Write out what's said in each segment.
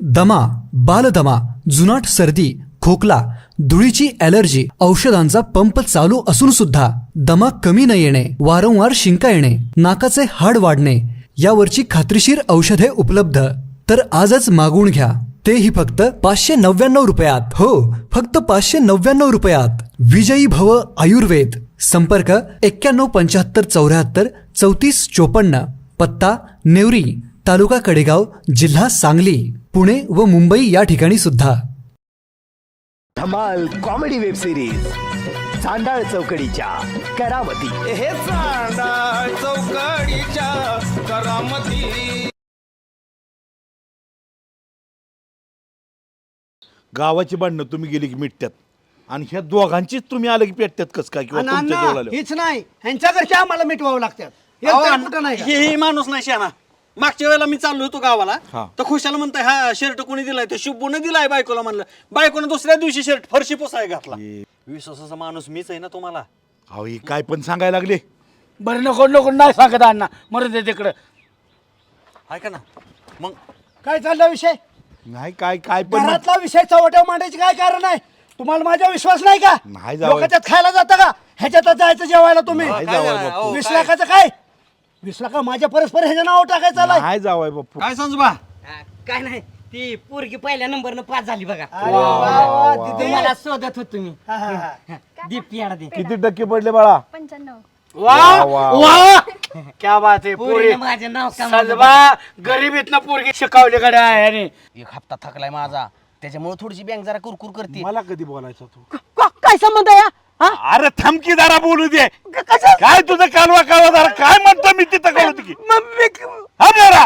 दमा बालदमा जुनाट सर्दी खोकला धुळीची ॲलर्जी औषधांचा पंप चालू असून सुद्धा दमा कमी न येणे वारंवार शिंका येणे नाकाचे हाड वाढणे यावरची खात्रीशीर औषधे उपलब्ध. तर आजच मागवून घ्या. तेही फक्त पाचशे नव्याण्णव रुपयात. हो फक्त पाचशे नव्याण्णव रुपयात. विजयी भव आयुर्वेद. संपर्क एक्क्याण्णव पंच्याहत्तर चौऱ्याहत्तर चौतीस चोपन्न. पत्ता नेवरी तालुका कडेगाव जिल्हा सांगली पुणे व मुंबई या ठिकाणी सुद्धा. धमाल कॉमेडी वेब सिरीज चांडाळ चौकडीच्या करामती हे चांदा चौकडीच्या करामती. गावाची भांडणं तुम्ही गेली की मिटत्यात. आणि ह्या दोघांचीच तुम्ही आले की पेटत्यात कस काय? किंवा आणि तुमच्या अण्णा, जवळ आले हीच नाही. ह्यांच्या घरच्या आम्हाला मिटवावं लागतात. हे कुठं नाही? हे हे माणूस नाही शाना मागच्या वेळेला मी चाललो होतो गावाला. हा. तर खुशाला म्हणताय हा शर्ट कोणी दिलाय? ते शुभून दिलाय बायकोला म्हणलं. बायकोनं दुसऱ्या दिवशी शर्ट फरशी पोसाय घातला. विश्वासाचा माणूस मीच आहे ना तुम्हाला? अहो हे काय पण सांगायला लागले. बरं नको नको नाही सांगत अण्णा. मरत दे तिकडं. ऐका ना? मग? काय चालला विषय? नाही काय काय पण घरातला विषय चवट्यावर मांडायची काय कारण आहे? तुम्हाला माझा विश्वास नाही का? नाही जावं. लोकांच्यात खायला जाता का? ह्याच्यात जायचं जेवायला तुम्ही. नाही वीस लाखाचं काय? वीस लाख माझ्या परस्पर ह्याच्या नाव टाकायचं आलाय. नाही जावाय बाप्पू काय संजोबा? काय नाही. ती पोरगी पहिल्या नंबरनं पास झाली बघा. अरे वा, वा, दीदी. तुम्हाला शोधत होत तुम्ही हा, हा, हा. दीप्ती याडा दे. किती टक्के पडले बाळा? पंच्याण्णव. वा वा, वा. क्या बात आहे पोरी. पोरीनं माझे नाव कमावलं सजबा गरीबीतनं पोरगी शिकवली कडे आहे आणि एक हप्ता थकलाय माझा. त्याच्यामुळे थोडीशी बँक जरा कुरकुर करते. मला कधी बोलायचं तू? काय संबंध आहे हा? अरे थमकी दारा बोलू दे. काय तुझं कालवा कालवा दारा काय म्हणतो मी तिथं कळत की? हा जरा.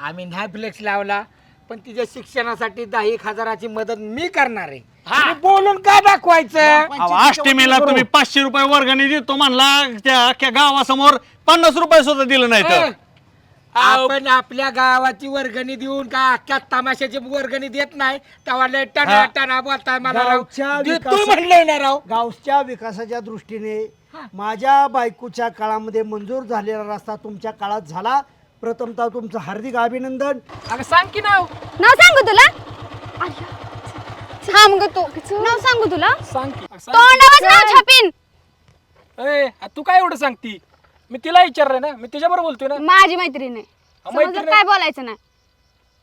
आम्ही न्याय फ्लेक्स लावला पण तिच्या शिक्षणासाठी दहा एक हजाराची मदत मी करणार आहे. तुम्ही बोलून काय दाखवायचं? अष्टमीला तुम्ही पाचशे रुपये वर्गणी देतो म्हणला त्या अख्ख्या गावासमोर पन्नास रुपये सुद्धा दिलं नाही तर आपण आपल्या गावाची वर्गणी देऊन काय अख्ख्या तमाशाची वर्गणी देत नाही तेव्हा लय टना टना बोलताय मला राव. तू म्हणलंय ना राव. गावच्या विकासाच्या दृष्टीने माझ्या बायकोच्या काळामध्ये मंजूर झालेला रस्ता तुमच्या काळात झाला. प्रथमतः तुमचं हार्दिक अभिनंदन. अगं सांग की नाव. नाव सांगू तुला? थांब ग तू. नाव सांगू तुला? सांग की. तोंडावर नाव छापीन. ए, तू काय एवढं सांगती? मी तिला विचारलंय ना मी तिच्याबरोबर बोलतोय ना. माझी मैत्रीण आहे. समजलं मैत्रीण? काय बोलायचं नाही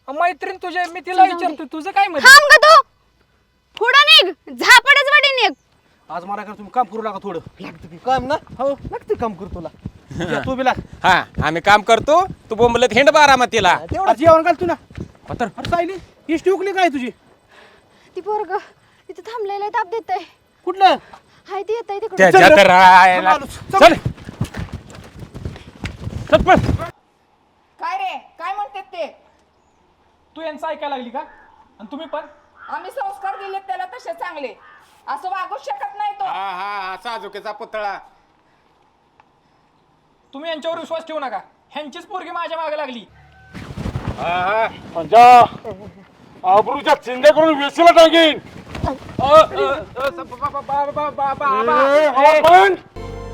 मैत्रीण तुझ्या मी तिला विचारतोय. तुझं काय म्हणजे? थांब ग तू. पुढं निघ. झापडच वडी निघ. आज मला तुम्ही काम करू नका थोडं. लागतं की काम ना? हो. लागतं काम करू तुला. या, तू बी लाग हा आम्ही काम करतो. तू बोंबलत हिंड बारामतीला तेवढं. जेवण घाल तू ना. पत्र. अरे सायली ही स्टुकली काय तुझी? ती पोरग तिथे थांबलेलं ताप देत कुठलं? हाय ती येत तिकडे राहायला- चल. चल. काय रे काय म्हणतात ते तू यांचं ऐकायला लागली का आणि तुम्ही पण आम्ही संस्कार दिले त्याला तसे चांगले असं वागूच शकत नाही तो हा हा हा साजुकेचा पुतळा तुम्ही यांच्यावर विश्वास ठेवू नका ह्यांचीच पोरगी माझ्या मागे लागली अब्रूच्या चिंध्या करून वेशीला टाकीन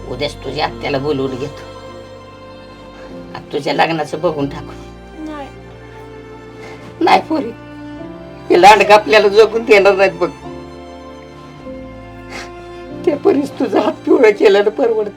उद्याच तुझ्या आत्याला बोलवून घेतो तुझ्या लग्नाचं बघून टाकू. नाही. पोरी. हे लांडग आपल्याला जगून देणार नाहीत बघ. त्या परीस तुझा हात पिवळं केलं परवडत.